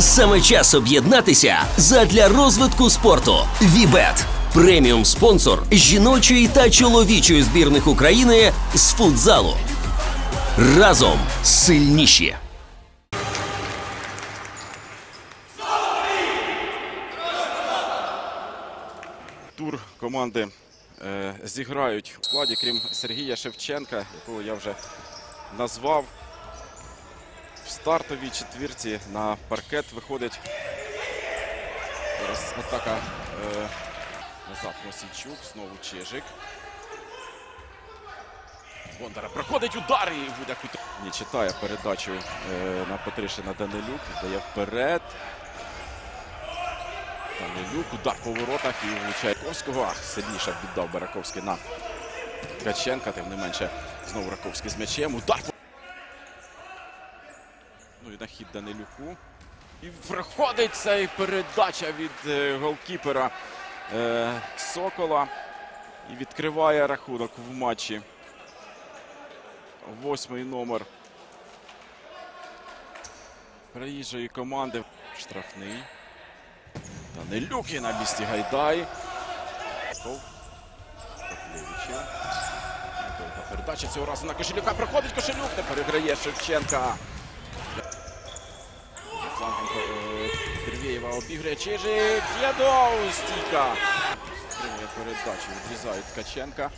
Саме час об'єднатися задля розвитку спорту. Вібет преміум спонсор жіночої та чоловічої збірних України з футзалу. Разом сильніші. тур команди е, зіграють у складі, крім Сергія Шевченка, якого я вже назвав. Стартовій четвірці на паркет виходить. Зараз атака е, назад Мосійчук, знову Чижик. Бондара проходить удар і буде. Не читає передачу е, на Петришина Данилюк. Дає вперед. Данилюк, удар по воротах і влучає Раковського. Ах, сильніше віддав Бараковський на Ткаченка. Тим не менше, знову Раковський з м'ячем. Удар. І хід Данилюку. І проходить цей передача від е, голкіпера е, Сокола. І відкриває рахунок в матчі. Восьмий номер приїжджої команди. Штрафний. Данилюк є на місці Гайдай. Передача цього разу на Кошелюка. Проходить Кошелюк. Тепер переграє Шевченка. Флангом е, Обіграє Чижик. Дєдов. Стійка. Тримує передачу. Відрізають Ткаченка.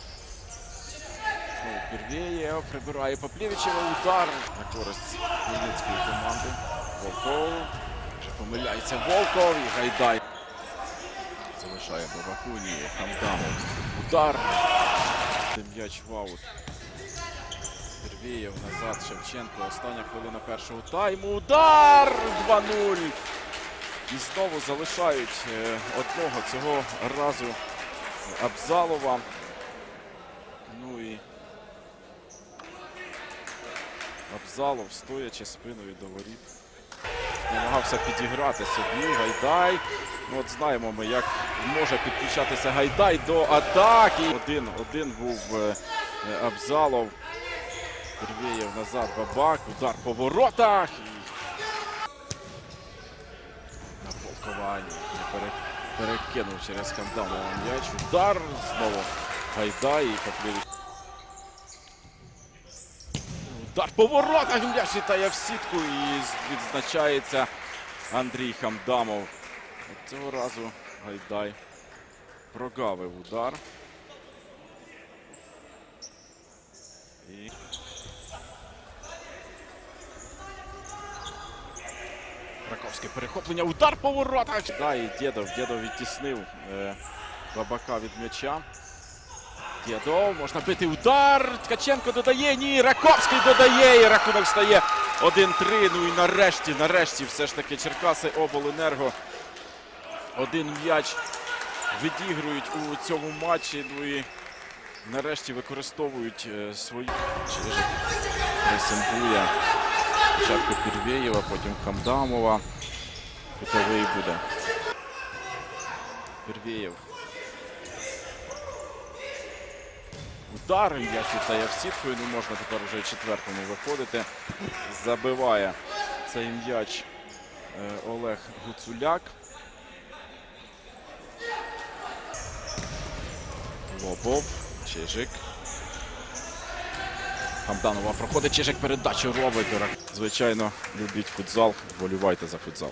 Знову Пірвєєв. Прибирає Поплєвичева. Удар на користь Хмельницької команди. Волков. Вже помиляється Волков і Гайдай. Залишає Бабакуні. Хамдамов. Удар. М'яч в аут. Пірвєєв назад. Шевченко. Остання хвилина першого тайму. Удар! 2-0. І знову залишають е, одного цього разу Абзалова. Ну і Абзалов, стоячи спиною до воріт намагався підіграти собі. Гайдай. Ну, от знаємо ми, як може підключатися Гайдай до атаки. Один, один був е, Абзалов. Пірвєєв назад Бабак. Удар по воротах. І... На Полковані. Не пере- перекинув через Кандамова м'яч. Удар знову Гайдай і Поплєвич. Удар по воротах м'яч літає в сітку і відзначається Андрій Хамдамов. Цього разу Гайдай прогавив удар. І... Раковське перехоплення. Удар по воротах. Да, і Дєдов. Дєдов відтіснив е, Бабака від м'яча. Дєдов, можна бити удар. Ткаченко додає. Ні, Раковський додає. І рахунок стає 1-3. Ну і нарешті, нарешті, все ж таки Черкаси Обленерго. Один м'яч відігрують у цьому матчі. Ну і нарешті використовують е, свої. Пресингує. Спочатку Пірвєєва, потім Хамдамова. Кутовий буде. Пірвєєв. Удар м'яч літає в сітку і не можна тепер вже четвертому виходити. Забиває цей м'яч е, Олег Гуцуляк. Лобов, Чижик. Хамданова проходить Чижик передачу робить. Звичайно, любіть футзал, вболівайте за футзал.